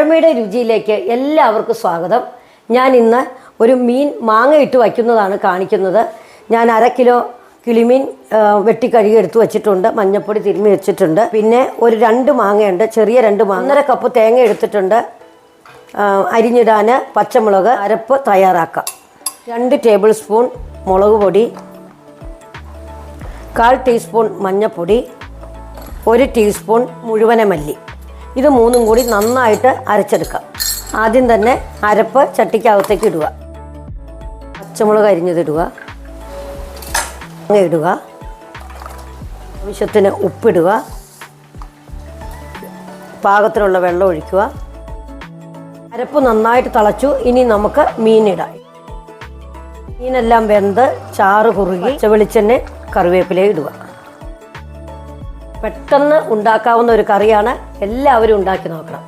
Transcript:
പഴമയുടെ രുചിയിലേക്ക് എല്ലാവർക്കും സ്വാഗതം. ഞാൻ ഇന്ന് ഒരു മീൻ മാങ്ങ ഇട്ട് വയ്ക്കുന്നതാണ് കാണിക്കുന്നത്. ഞാൻ അര കിലോ കിളിമീൻ വെട്ടി കഴുകി എടുത്ത് വെച്ചിട്ടുണ്ട്. മഞ്ഞപ്പൊടി തിരുമ്മി വെച്ചിട്ടുണ്ട്. പിന്നെ ഒരു രണ്ട് മാങ്ങയുണ്ട്. ചെറിയ രണ്ട് മാങ്ങ. ഒന്നര കപ്പ് തേങ്ങ എടുത്തിട്ടുണ്ട്. അരിഞ്ഞിടാൻ പച്ചമുളക് അരപ്പ് തയ്യാറാക്കാം. രണ്ട് ടേബിൾ സ്പൂൺ മുളക് പൊടി. കാൽ ടീസ്പൂൺ മഞ്ഞൾപ്പൊടി ഒരു ടീസ്പൂൺ മുഴുവന മല്ലി. ഇത് മൂന്നും കൂടി നന്നായിട്ട് അരച്ചെടുക്കാം ആദ്യം തന്നെ അരപ്പ് ചട്ടിക്കകത്തേക്ക് ഇടുക. പച്ചമുളക് അരിഞ്ഞതിടുക. ഇടുക. ആവശ്യത്തിന് ഉപ്പിടുക. പാകത്തിനുള്ള വെള്ളം ഒഴിക്കുക. അരപ്പ് നന്നായിട്ട് തിളച്ചു. ഇനി നമുക്ക് മീനിടാം. മീനെല്ലാം വെന്ത് ചാറ് കുറുകി വെളിച്ചെണ്ണ കറിവേപ്പില ഇടുക. പെട്ടെന്ന് ഉണ്ടാക്കാവുന്ന ഒരു കറിയാണ് എല്ലാവരും ഉണ്ടാക്കി നോക്കണം.